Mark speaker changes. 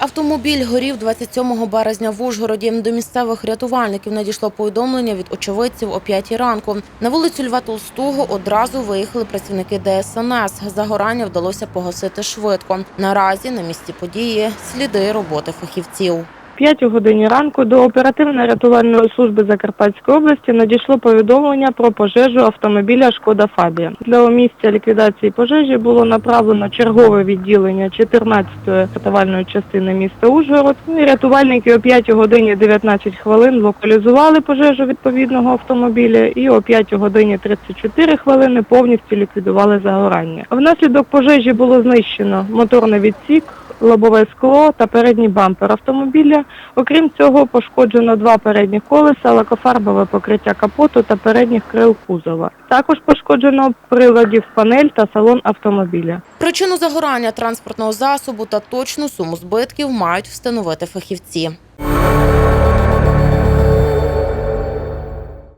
Speaker 1: Автомобіль горів 27 березня в Ужгороді. До місцевих рятувальників надійшло повідомлення від очевидців о 5 ранку. На вулицю Льва Толстого одразу виїхали працівники ДСНС. Загорання вдалося погасити швидко. Наразі на місці події сліди роботи фахівців.
Speaker 2: П'ятій годині ранку до оперативно-рятувальної служби Закарпатської області надійшло повідомлення про пожежу автомобіля Шкода Фабія. Для місця ліквідації пожежі було направлено чергове відділення 14-ї рятувальної частини міста Ужгород. Ну, Рятувальники о 5 годині 19 хвилин локалізували пожежу відповідного автомобіля і о 5 годині 34 хвилини повністю ліквідували загорання. Внаслідок пожежі було знищено моторний відсік, лобове скло та передній бампер автомобіля. Окрім цього, пошкоджено два передні колеса, лакофарбове покриття капоту та передніх крил кузова. Також пошкоджено приладів панель та салон автомобіля.
Speaker 1: Причину загорання транспортного засобу та точну суму збитків мають встановити фахівці.